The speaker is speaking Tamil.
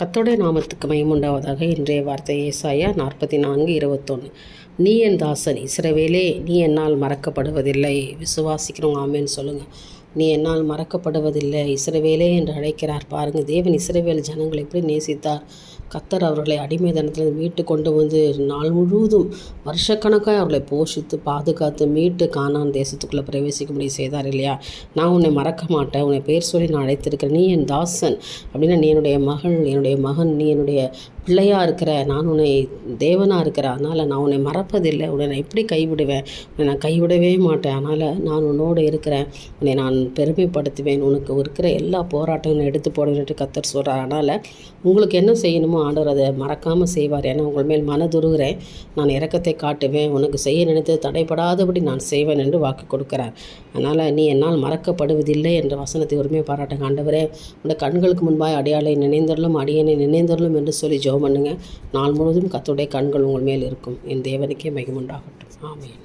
கத்தோடைய நாமத்துக்கு மயமுண்டாவதாக இன்றைய வார்த்தை ஏசாயா நாற்பத்தி நான்கு இருபத்தொன்று நீ என் தாசன் இஸ்ரவேலே நீ என்னால் மறக்கப்படுவதில்லை. விசுவாசிக்கிறோம் ஆமேன்னு சொல்லுங்கள் நீ என்னால் மறக்கப்படுவதில்லை. இஸ்ரவேலே என்று அழைக்கிறார். பாருங்கள் தேவன் இஸ்ரவேல் ஜனங்களை எப்படி நேசித்தார். கத்தர் அவர்களை அடிமைதனத்தில் மீட்டு கொண்டு வந்து நாள் முழுவதும் வருஷக்கணக்காக அவர்களை போஷித்து பாதுகாத்து மீட்டு காணான் தேசத்துக்குள்ளே பிரவேசிக்கும்படி செய்தார் இல்லையா? நான் உன்னை மறக்க மாட்டேன். உன்னை பேர் சொல்லி நான் அழைத்திருக்கிறேன். நீ என் தாசன். அப்படின்னா நீ என்னுடைய மகள் என்னுடைய மகன் நீ என்னுடைய பிள்ளையாக இருக்கிற நான் உன்னை தேவனாக இருக்கிற அதனால் நான் உன்னை மறப்பதில்லை. உன்னை நான் எப்படி கைவிடுவேன்? உன்னை நான் கைவிடவே மாட்டேன். அதனால் நான் உன்னோடு இருக்கிறேன். உன்னை நான் பெருமைப்படுத்துவேன். உனக்கு இருக்கிற எல்லா போராட்டங்களும் எடுத்து போடுவேன்ட்டு கத்தர் சொல்கிறார் அதனால் உங்களுக்கு என்ன செய்யணுமோ ஆண்டவர் அதை மறக்காமல் செய்வார். ஏன்னா உங்கள் மேல் மனதுருகிறேன். நான் இறக்கத்தை காட்டுவேன். உனக்கு செய்ய நினைத்து தடைப்படாதபடி நான் செய்வேன் என்று வாக்கு கொடுக்கிறார். அதனால் நீ என்னால் மறக்கப்படுவதில்லை என்ற வசனத்தை உரிமை பாராட்டுங்க. ஆண்டவரே உடைய கண்களுக்கு முன்பாய் அடையாளை நினைந்தரலும் அடியனை நினைந்தரலும் என்று சொல்லி ஜெபம் பண்ணுங்கள் நாள் முழுவதும் கத்துடைய கண்கள் உங்கள் மேல் இருக்கும். என் தேவனுக்கே மகிமுண்டாகட்டும் ஆமையன்